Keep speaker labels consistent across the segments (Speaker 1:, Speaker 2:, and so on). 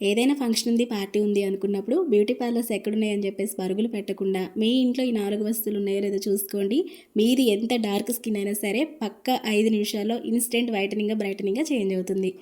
Speaker 1: ఏదైనా ఫంక్షన్ ఉంది పార్టీ ఉంది అనుకున్నప్పుడు బ్యూటీ పార్లర్స్ ఎక్కడున్నాయని చెప్పేసి పరుగులు పెట్టకుండా మీ ఇంట్లో ఈ నాలుగు వస్తువులు ఉన్నాయో లేదో చూసుకోండి. మీది ఎంత డార్క్ స్కిన్ అయినా సరే పక్క ఐదు నిమిషాల్లో ఇన్స్టెంట్ వైటనింగ్ బ్రైటనింగ్గా చేంజ్ అవుతుంది.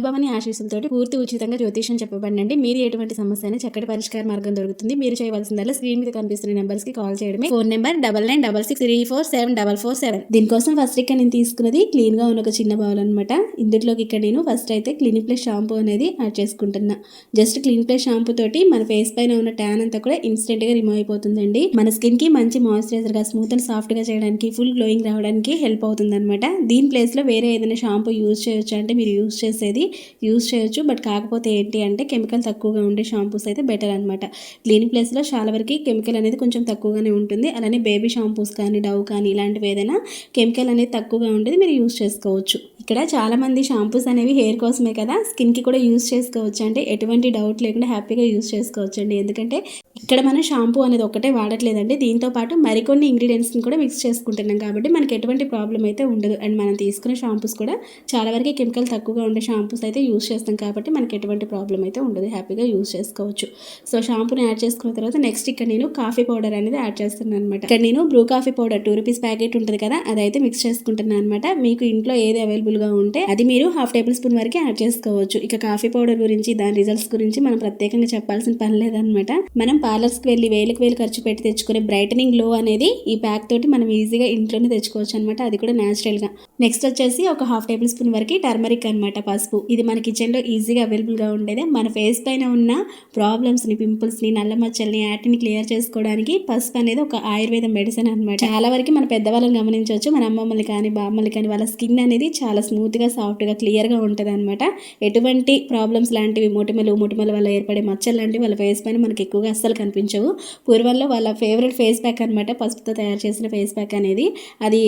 Speaker 1: భవని ఆశీస్సులతోటి పూర్తి ఉచితంగా జ్యోతిషం చెప్పబడండి మీరు ఎటువంటి సమస్య అయినా చక్కటి పరిష్కార మార్గం దొరుకుతుంది. మీరు చేయవలసిందల్లా స్క్రీన్ మీద కనిపిస్తున్న నెంబర్స్కి కాల్ చేయడమే. Phone number double nine double six three four seven double four seven. దీనికోసం ఫస్ట్ ఇక్కడ నేను తీసుకున్నది క్లీన్గా ఉన్న ఒక చిన్న బౌల్ అనమాట ఇందులోకి ఇక్కడ నేను ఫస్ట్ అయితే క్లినిక్ ప్లస్ షాంపూ అనేది యాడ్ చేసుకుంటున్నా. జస్ట్ క్లీన్ ప్లస్ షాంపూ తోటి మన ఫేస్ పైన ఉన్న ట్యాన్ అంతా కూడా ఇన్స్టెంట్గా రిమూవ్ అయిపోతుందండి. మన స్కిన్కి మంచి మాయిశ్చరైజర్గా స్మూత్ అండ్ సాఫ్ట్గా చేయడానికి ఫుల్ గ్లోయింగ్ రావడానికి హెల్ప్ అవుతుంది అనమాట దీని ప్లేస్లో వేరే ఏదైనా షాంపూ యూజ్ చేయొచ్చు అంటే మీరు యూజ్ చేసేది యూజ్ చేయొచ్చు. బట్ కాకపోతే ఏంటి అంటే కెమికల్ తక్కువగా ఉండే షాంపూస్ అయితే బెటర్ అనమాట క్లీన్ ప్లేస్లో చాలా వరకు కెమికల్ అనేది కొంచెం తక్కువగానే ఉంటుంది. అలానే బేబీ షాంపూస్ కానీ డవ్ కానీ ఇలాంటివి ఏదైనా కెమికల్ అనేది తక్కువగా ఉండేది మీరు యూజ్ చేసుకోవచ్చు. ఇక్కడ చాలామంది షాంపూస్ అనేవి హెయిర్ కోసమే కదా. స్కిన్కి కూడా యూజ్ చేసుకోవచ్చు. అంటే ఎటువంటి డౌట్ లేకుండా హ్యాపీగా యూజ్ చేసుకోవచ్చు అండి. ఎందుకంటే ఇక్కడ మనం షాంపూ అనేది ఒకటే వాడట్లేదండి. దీంతో పాటు మరికొన్ని ఇంగ్రీడియంట్స్ని కూడా మిక్స్ చేసుకుంటున్నాం కాబట్టి మనకి ఎటువంటి ప్రాబ్లం అయితే ఉండదు. అండ్ మనం తీసుకునే షాంపూస్ కూడా చాలా వరకు కెమికల్ తక్కువగా ఉండే షాంపూస్ అయితే యూజ్ చేస్తాం కాబట్టి మనకి ఎటువంటి ప్రాబ్లం అయితే ఉండదు. హ్యాపీగా యూజ్ చేసుకోవచ్చు. సో షాంపూని యాడ్ చేసుకున్న తర్వాత నెక్స్ట్ ఇక్కడ నేను కాఫీ పౌడర్ అనేది యాడ్ చేస్తున్నాను అనమాట ఇక్కడ నేను Bru coffee powder two rupees packet ఉంటుంది కదా. అదైతే మిక్స్ చేసుకుంటున్నాను అనమాట మీకు ఇంట్లో ఏది అవైలబుల్ అవైలబుల్గా ఉంటే అది మీరు హాఫ్ టేబుల్ స్పూన్ వరకు యాడ్ చేసుకోవచ్చు. ఇక కాఫీ పౌడర్ గురించి దాని రిజల్ట్స్ గురించి మనం ప్రత్యేకంగా చెప్పాల్సిన పని లేదనమాట మనం పార్లర్స్కి వెళ్ళి వేలకు వేలు ఖర్చు పెట్టి తెచ్చుకునే బ్రైటనింగ్ గ్లో అనేది ఈ ప్యాక్ తోటి మనం ఈజీగా ఇంట్లోనే తెచ్చుకోవచ్చు అనమాట అది కూడా న్యాచురల్గా నెక్స్ట్ వచ్చేసి ఒక హాఫ్ టేబుల్ స్పూన్ వరకు టర్మరిక్ అనమాట పసుపు. ఇది మన కిచెన్లో ఈజీగా అవైలబుల్గా ఉండేదే. మన ఫేస్ పైన ఉన్న ప్రాబ్లమ్స్ని పింపుల్స్ని నల్ల మచ్చల్ని యాటిని క్లియర్ చేసుకోవడానికి పసుపు అనేది ఒక ఆయుర్వేద మెడిసిన్ అనమాట చాలా వరకు మన పెద్దవాళ్ళని గమనించవచ్చు. మన అమ్మమ్మలు కానీ బామ్మలు కానీ వాళ్ళ స్కిన్ అనేది చాలా స్మూత్గా సాఫ్ట్గా క్లియర్గా ఉంటుంది అనమాట ఎటువంటి ప్రాబ్లమ్స్ లాంటివి మొటిమలు మొటిమల వల్ల ఏర్పడే మచ్చలు లాంటివి వాళ్ళ ఫేస్ పైన మనకి ఎక్కువగా అస్సలు కనిపించవు. పూర్వంలో వాళ్ళ ఫేవరెట్ ఫేస్ ప్యాక్ అనమాట పసుపుతో తయారు చేసిన ఫేస్ ప్యాక్ అనేది. అది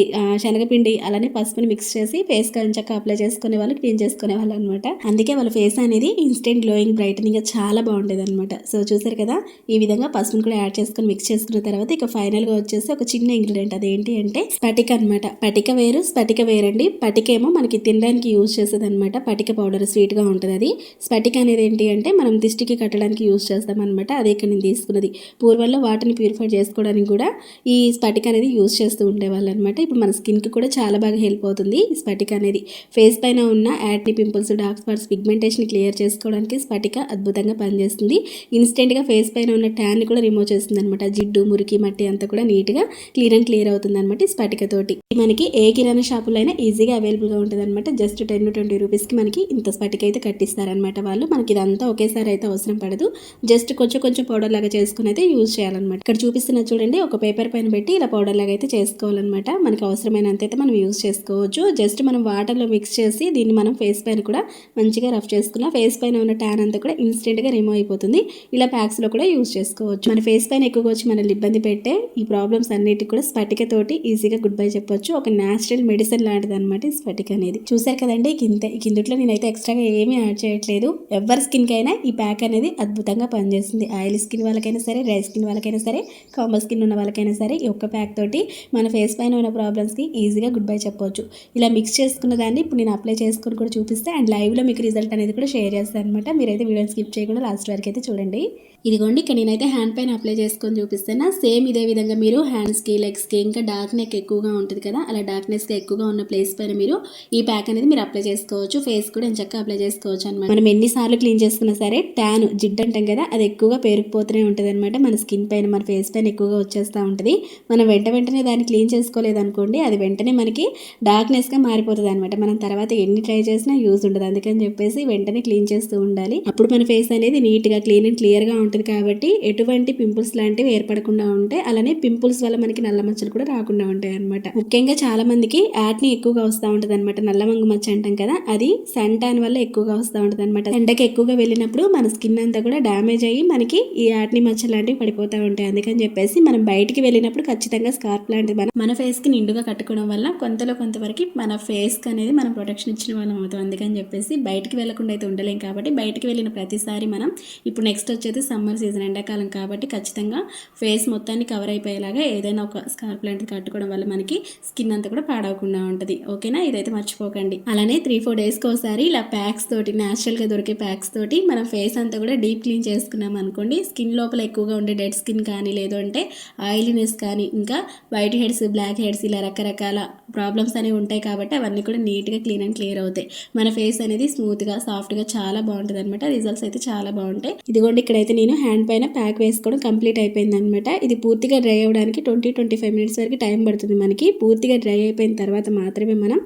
Speaker 1: శనగపిండి అలానే పసుపుని మిక్స్ చేసి ఫేస్ కంచక్క అప్లై చేసుకునే వాళ్ళు క్లీన్ చేసుకునే వాళ్ళు అనమాట అందుకే వాళ్ళ ఫేస్ అనేది ఇన్స్టెంట్ గ్లోయింగ్ బ్రైటనింగ్ చాలా బాగుండేది అనమాట సో చూసారు కదా ఈ విధంగా పసుపుని కూడా యాడ్ చేసుకుని మిక్స్ చేసుకున్న తర్వాత ఇక ఫైనల్గా వచ్చేసి ఒక చిన్న ఇంగ్రీడియంట్ అదేంటి అంటే స్పటిక అనమాట పటిక వేరు స్పటిక వేరండి. పటికేమో మన మనకి తినడానికి యూజ్ చేసేది అనమాట పటిక పౌడర్ స్వీట్గా ఉంటుంది అది. స్పటిక అనేది ఏంటి అంటే మనం దిష్టికి కట్టడానికి యూజ్ చేస్తాం అనమాట అది ఇక్కడ నేను తీసుకున్నది. పూర్వంలో వాటిని ప్యూరిఫై చేసుకోవడానికి కూడా ఈ స్పటిక అనేది యూజ్ చేస్తూ ఉండేవాళ్ళు అనమాట ఇప్పుడు మన స్కిన్కి కూడా చాలా బాగా హెల్ప్ అవుతుంది ఈ స్పటిక అనేది. ఫేస్ పైన ఉన్న acne pimples dark spots pigmentation clear చేసుకోవడానికి స్పటిక అద్భుతంగా పనిచేస్తుంది. ఇన్స్టెంట్గా ఫేస్ పైన ఉన్న ట్యాన్ని కూడా రిమూవ్ చేస్తుంది అనమాట జిడ్డు మురికి మట్టి అంతా కూడా నీట్గా క్లీన్ అండ్ క్లియర్ అవుతుంది అనమాట ఈ స్పటికతోటి మనకి ఏ కిరాణా షాపులో అయినా ఈజీగా అవైలబుల్గా ఉంటుంది. అనమాట జస్ట్ టెన్ టు ట్వంటీ రూపీస్కి మనకి ఇంత స్పటిక అయితే కట్టిస్తారనమాట వాళ్ళు. మనకి ఇదంతా ఒకేసారి అయితే అవసరం పడదు. జస్ట్ కొంచెం కొంచెం పౌడర్ లాగా చేసుకుని అయితే యూజ్ చేయాలన్నమాట. ఇక్కడ చూపిస్తున్న చూడండి ఒక పేపర్ పైన పెట్టి ఇలా పౌడర్ లాగా అయితే చేసుకోవాలన్నమాట. మనకి అవసరమైనంత అయితే మనం యూజ్ చేసుకోవచ్చు. జస్ట్ మనం వాటర్లో మిక్స్ చేసి దీన్ని మనం ఫేస్ పైన కూడా మంచిగా రఫ్ చేసుకున్న ఫేస్ పైన ఉన్న ట్యాన్ అంతా కూడా ఇన్స్టెంట్గా రిమూవ్ అయిపోతుంది. ఇలా ప్యాక్స్లో కూడా యూజ్ చేసుకోవచ్చు. మన ఫేస్ పైన ఎక్కువగా వచ్చి మనల్ని ఇబ్బంది పెట్టే ఈ ప్రాబ్లమ్స్ అన్నిటికి కూడా స్ఫటిక తోటి ఈజీగా గుడ్ బై చెప్పొచ్చు. ఒక న్యాచురల్ మెడిసిన్ లాంటిది అనమాట ఈ స్ఫటిక అనేది. చూసారు కదండి కింద కిందట్లో నేనైతే ఎక్స్ట్రాగా ఏమీ యాడ్ చేయట్లేదు. ఎవరి స్కిన్కి అయినా ఈ ప్యాక్ అనేది అద్భుతంగా పనిచేస్తుంది. ఆయిల్ స్కిన్ వాళ్ళకైనా సరే డ్రై స్కిన్ వాళ్ళకైనా సరే కామన్ స్కిన్ ఉన్న వాళ్ళకైనా సరే ఈ ఒక్క ప్యాక్ తోటి మన ఫేస్ పైన ఉన్న ప్రాబ్లమ్స్కి ఈజీగా గుడ్ బై చెప్పవచ్చు ఇలా మిక్స్ చేసుకున్న దాన్ని ఇప్పుడు నేను అప్లై చేసుకొని కూడా చూపిస్తే అండ్ లైవ్లో మీకు రిజల్ట్ అనేది కూడా షేర్ చేస్తాను అనమాట మీరైతే వీడియో స్కిప్ చేయకుండా లాస్ట్ వరకు అయితే చూడండి. ఇదిగోండి ఇక్కడ నేనైతే హ్యాండ్ పైన అప్లై చేసుకొని చూపిస్తాను సేమ్ ఇదే విధంగా మీరు హ్యాండ్స్కి లెగ్స్కి ఇంకా డార్క్ నెక్ ఎక్కువగా ఉంటుంది కదా అలా డార్క్నెస్గా ఎక్కువగా ఉన్న ప్లేస్ పైన మీరు ఈ ప్యాక్ అనేది మీరు అప్లై చేసుకోవచ్చు. ఫేస్ కూడా చక్కగా అప్లై చేసుకోవచ్చు అనమాట మనం ఎన్నిసార్లు క్లీన్ చేసుకున్నా సరే ట్యాన్ జిడ్ అంటాం కదా అది ఎక్కువగా పేరుకుపోతూనే ఉంటుంది అనమాట మన స్కిన్ పైన మన ఫేస్ పైన ఎక్కువగా వచ్చేస్తూ ఉంటుంది. మనం వెంట వెంటనే దాన్ని క్లీన్ చేసుకోలేదు అనుకోండి అది వెంటనే మనకి డార్క్నెస్గా మారిపోతుంది అనమాట మనం తర్వాత ఎన్ని ట్రై చేసినా యూజ్ ఉండదు. అందుకని చెప్పేసి వెంటనే క్లీన్ చేస్తూ ఉండాలి. అప్పుడు మన ఫేస్ అనేది నీట్గా క్లీన్ అండ్ క్లియర్గా ఉంటుంది కాబట్టి ఎటువంటి పింపుల్స్ లాంటివి ఏర్పడకుండా ఉంటాయి అలానే పింపుల్స్ వల్ల మనకి నల్ల మచ్చలు కూడా రాకుండా ఉంటాయి అనమాట ముఖ్యంగా చాలా మందికి యాట్ని ఎక్కువగా వస్తూ ఉంటుంది అనమాట నల్లమంగు మచ్చ అంటాం కదా అది సన్ ట్యాన్ వల్ల ఎక్కువగా వస్తూ ఉంటుంది అనమాట ఎండకి ఎక్కువగా వెళ్ళినప్పుడు మన స్కిన్ అంతా కూడా డ్యామేజ్ అయ్యి మనకి ఈ యాట్ని మచ్చ లాంటివి పడిపోతూ ఉంటాయి. అందుకని చెప్పేసి మనం బయటికి వెళ్ళినప్పుడు ఖచ్చితంగా స్కార్ప్ లాంటిది మనం మన ఫేస్కి నిండుగా కట్టుకోవడం వల్ల కొంతలో కొంతవరకు మన ఫేస్కి అనేది మనం ప్రొటెక్షన్ ఇచ్చిన వాళ్ళం అవుతాం. అందుకని చెప్పేసి బయటికి వెళ్ళకుండా అయితే ఉండలేం కాబట్టి బయటికి వెళ్ళిన ప్రతిసారి మనం ఇప్పుడు నెక్స్ట్ వచ్చేది సమ్మర్ సీజన్ ఎండాకాలం కాబట్టి ఖచ్చితంగా ఫేస్ మొత్తాన్ని కవర్ అయిపోయేలాగా ఏదైనా ఒక స్కార్ప్ లాంటిది కట్టుకోవడం వల్ల మనకి స్కిన్ అంతా కూడా పాడవకుండా ఉంటుంది. ఓకేనా? ఇదైతే మర్చిపోకండి. అలానే త్రీ ఫోర్ డేస్కి ఒకసారి ఇలా ప్యాక్స్ తోటి న్యాచురల్గా దొరికే ప్యాక్స్ తోటి మనం ఫేస్ అంతా కూడా డీప్ క్లీన్ చేసుకున్నాం అనుకోండి. స్కిన్ లోపల ఎక్కువగా ఉండే డెడ్ స్కిన్ కానీ లేదంటే అంటే ఆయిలీనెస్ కానీ ఇంకా వైట్ హెడ్స్ బ్లాక్ హెడ్స్ ఇలా రకరకాల ప్రాబ్లమ్స్ అనేవి ఉంటాయి కాబట్టి అవన్నీ కూడా నీట్గా క్లీన్ అండ్ క్లియర్ అవుతాయి. మన ఫేస్ అనేది స్మూత్గా సాఫ్ట్గా చాలా బాగుంటుంది అనమాట రిజల్ట్స్ అయితే చాలా బాగుంటాయి. ఇదిగోండి ఇక్కడైతే నేను హ్యాండ్ పైన ప్యాక్ వేసుకోవడం కంప్లీట్ అయిపోయింది అనమాట ఇది పూర్తిగా డ్రై అవ్వడానికి ట్వంటీ ట్వంటీ ఫైవ్ మినిట్స్ వరకు టైం పడుతుంది మనకి. పూర్తిగా డ్రై అయిపోయిన తర్వాత మాత్రమే మనం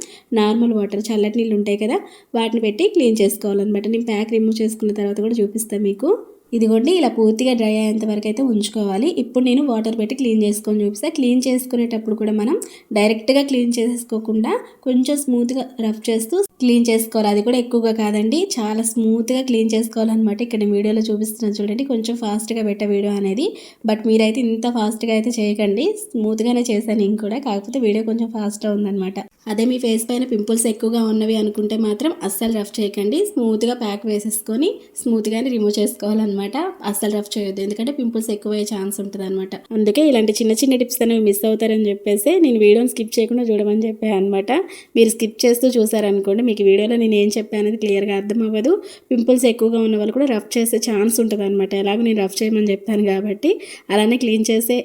Speaker 1: నార్మల్ వాటర్ చల్లటి నీళ్ళు ఉంటాయి కదా వాటిని పెట్టి క్లీన్ చేసుకోవాలన్నమాట. నేను ప్యాక్ రిమూవ్ చేసుకున్న తర్వాత కూడా చూపిస్తాను మీకు. ఇదిగోండి ఇలా పూర్తిగా డ్రై అయ్యేంత వరకు అయితే ఉంచుకోవాలి. ఇప్పుడు నేను వాటర్ పెట్టి క్లీన్ చేసుకొని చూపిస్తాను క్లీన్ చేసుకునేటప్పుడు కూడా మనం డైరెక్ట్గా క్లీన్ చేసుకోకుండా కొంచెం స్మూత్గా రఫ్ చేస్తూ క్లీన్ చేసుకోవాలి. అది కూడా ఎక్కువగా కాదండి. చాలా స్మూత్గా క్లీన్ చేసుకోవాలన్నమాట. ఇక్కడ వీడియోలో చూపిస్తున్నాను చూడండి. కొంచెం ఫాస్ట్గా పెట్టే వీడియో అనేది. బట్ మీరైతే ఇంత ఫాస్ట్గా అయితే చేయకండి. స్మూత్గానే చేశాను ఇంక కూడా. కాకపోతే వీడియో కొంచెం ఫాస్ట్గా ఉందన్నమాట. అదే మీ ఫేస్ పైన పింపుల్స్ ఎక్కువగా ఉన్నవి అనుకుంటే మాత్రం అస్సలు రఫ్ చేయకండి. స్మూత్గా ప్యాక్ వేసేసుకొని స్మూత్గానే రిమూవ్ చేసుకోవాలన్నమాట. అస్సలు రఫ్ చేయొద్దు. ఎందుకంటే పింపుల్స్ ఎక్కువయ్యే ఛాన్స్ ఉంటుంది అనమాట అందుకే ఇలాంటి చిన్న చిన్న టిప్స్ అనేవి మిస్ అవుతారని చెప్పేసి నేను వీడియోని స్కిప్ చేయకుండా చూడమని చెప్పాను అనమాట మీరు స్కిప్ చేస్తూ చూసారనుకోండి మీకు వీడియోలో నేను ఏం చెప్పాను అనేది క్లియర్గా అర్థం అవ్వదు. పింపుల్స్ ఎక్కువగా ఉన్న వాళ్ళు కూడా రఫ్ చేసే ఛాన్స్ ఉంటుంది అనమాట ఎలాగో నేను రఫ్ చేయమని చెప్పాను కాబట్టి అలానే క్లీన్ చేసే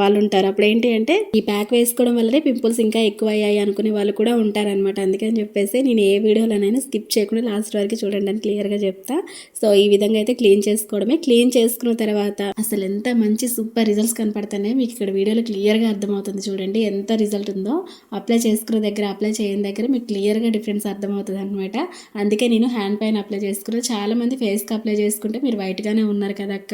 Speaker 1: వాళ్ళు ఉంటారు. అప్పుడు ఏంటి అంటే ఈ ప్యాక్ వేసుకోవడం వల్లనే పింపుల్స్ ఇంకా ఎక్కువ అయ్యాయి అనుకునే వాళ్ళు కూడా ఉంటారనమాట అందుకని చెప్పేసి నేను ఏ వీడియోలోనైనా స్కిప్ చేయకుండా లాస్ట్ వరకు చూడండి అని క్లియర్గా చెప్తా. సో ఈ విధంగా అయితే క్లీన్ చేసుకోవడమే. క్లీన్ చేసుకున్న తర్వాత అసలు ఎంత మంచి సూపర్ రిజల్ట్స్ కనపడుతున్నాయి మీకు ఇక్కడ వీడియోలో క్లియర్గా అర్థమవుతుంది చూడండి. ఎంత రిజల్ట్ ఉందో అప్లై చేసుకున్న దగ్గర అప్లై చేయని దగ్గర మీకు క్లియర్గా డిఫరెన్స్ అర్థమవుతుంది అనమాట అందుకే నేను హ్యాండ్ పైన అప్లై చేసుకున్నాను చాలా మంది ఫేస్కి అప్లై చేసుకుంటే మీరు వైట్గానే ఉన్నారు కదా అక్క.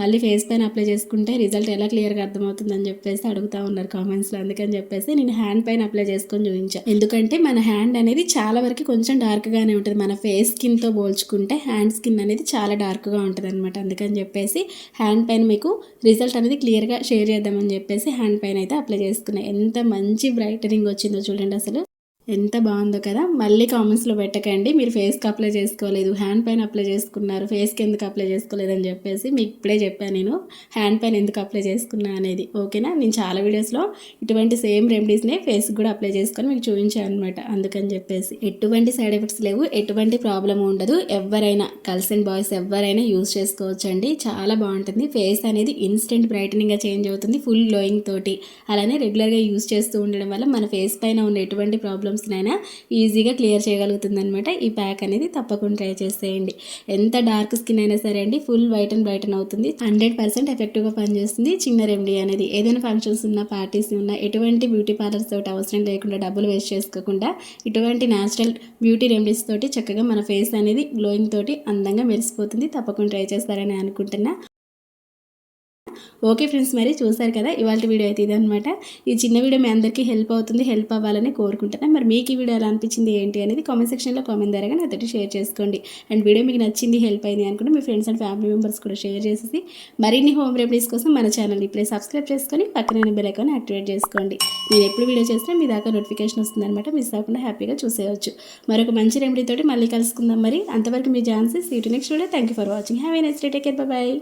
Speaker 1: మళ్ళీ ఫేస్ పైన అప్లై చేసుకుంటే రిజల్ట్ ఎలా క్లియర్గా అర్థమవుతుందని చెప్పేసి అడుగుతా ఉన్నారు కామెంట్స్లో అందుకని చెప్పేసి నేను హ్యాండ్ పైన అప్లై చేసుకొని చూపించాను ఎందుకంటే మన హ్యాండ్ అనేది చాలా వరకు కొంచెం డార్క్గానే ఉంటుంది. మన ఫేస్ స్కిన్తో పోల్చుకుంటే హ్యాండ్ స్కిన్ అనేది చాలా డార్క్గా ఉంటుంది అనమాట అందుకని చెప్పేసి హ్యాండ్ పైన మీకు రిజల్ట్ అనేది క్లియర్గా షేర్ చేద్దామని చెప్పేసి హ్యాండ్ పైన అయితే అప్లై చేసుకున్నాను ఎంత మంచి బ్రైటనింగ్ వచ్చిందో చూడండి అసలు. ఎంత బాగుందో కదా. మళ్ళీ కామెంట్స్లో పెట్టకండి. మీరు ఫేస్కి అప్లై చేసుకోలేదు. హ్యాండ్ పైన అప్లై చేసుకున్నారు. ఫేస్కి ఎందుకు అప్లై చేసుకోలేదు అని చెప్పేసి మీకు ఇప్పుడే చెప్పాను నేను. హ్యాండ్ పైన ఎందుకు అప్లై చేసుకున్నా అనేది. ఓకేనా నేను చాలా వీడియోస్లో ఇటువంటి సేమ్ రెమెడీస్నే ఫేస్కి కూడా అప్లై చేసుకొని మీకు చూపించాను అనమాట అందుకని చెప్పేసి. ఎటువంటి సైడ్ ఎఫెక్ట్స్ లేవు. ఎటువంటి ప్రాబ్లం ఉండదు. ఎవరైనా గర్ల్స్ అండ్ బాయ్స్ ఎవరైనా యూజ్ చేసుకోవచ్చండి. చాలా బాగుంటుంది. ఫేస్ అనేది ఇన్స్టెంట్ బ్రైటనింగ్గా చేంజ్ అవుతుంది. ఫుల్ గ్లోయింగ్ తోటి. అలానే రెగ్యులర్గా యూజ్ చేస్తూ ఉండడం వల్ల మన ఫేస్ పైన ఉన్న ఎటువంటి ప్రాబ్లమ్స్నైనా ఈజీగా క్లియర్ చేయగలుగుతుంది అనమాట ఈ ప్యాక్ అనేది తప్పకుండా ట్రై చేసేయండి. ఎంత డార్క్ స్కిన్ అయినా సరే అండి ఫుల్ వైట్ అండ్ బ్రైటన్ అవుతుంది. హండ్రెడ్ పర్సెంట్ ఎఫెక్టివ్గా పనిచేస్తుంది. చిన్న రెమెడీ అనేది. ఏదైనా ఫంక్షన్స్ ఉన్నా పార్టీస్ ఉన్నా ఎటువంటి బ్యూటీ పార్లర్స్ తోటి అవసరం లేకుండా డబ్బులు వేస్ట్ చేసుకోకుండా ఇటువంటి న్యాచురల్ బ్యూటీ రెమెడీస్ తోటి చక్కగా మన ఫేస్ అనేది గ్లోయింగ్ తోటి అందంగా మెరిసిపోతుంది. తప్పకుండా ట్రై చేస్తారని అనుకుంటున్నా. ఓకే ఫ్రెండ్స్ మరి చూసారు కదా ఇవాళ వీడియో అయితే ఇదనమాట ఈ చిన్న వీడియో మీ అందరికీ హెల్ప్ అవుతుంది హెల్ప్ అవ్వాలని కోరుకుంటున్నాను మరి మీకు ఈ వీడియో ఎలా అనిపించింది ఏంటి అనేది కామెంట్ సెక్షన్లో కామెంట్ ద్వారా నాతోటి షేర్ చేసుకోండి. అండ్ వీడియో మీకు నచ్చింది హెల్ప్ అయింది అనుకుంటే మీ ఫ్రెండ్స్ అండ్ ఫ్యామిలీ మెంబర్స్ కూడా షేర్ చేసేసి మరిన్ని హోమ్ రెమెడీస్ కోసం మన ఛానల్ ఇప్పుడే సబ్స్క్రైబ్ చేసుకొని పక్కన బెల్ ఐకాన్ యాక్టివేట్ చేసుకోండి. నేను ఎప్పుడు వీడియో చేసినా మీ దాకా నోటిఫికేషన్ వస్తుందన్నమాట. మిస్ అవ్వకుండా హ్యాపీగా చూసేయవచ్చు మరొక మంచి రెమెడీ తోటి మళ్ళీ కలుసుకుందాం మరి. అంతవరకు మీ ఛాన్సెస్ seat next video. Thank you for watching have a next day take care bye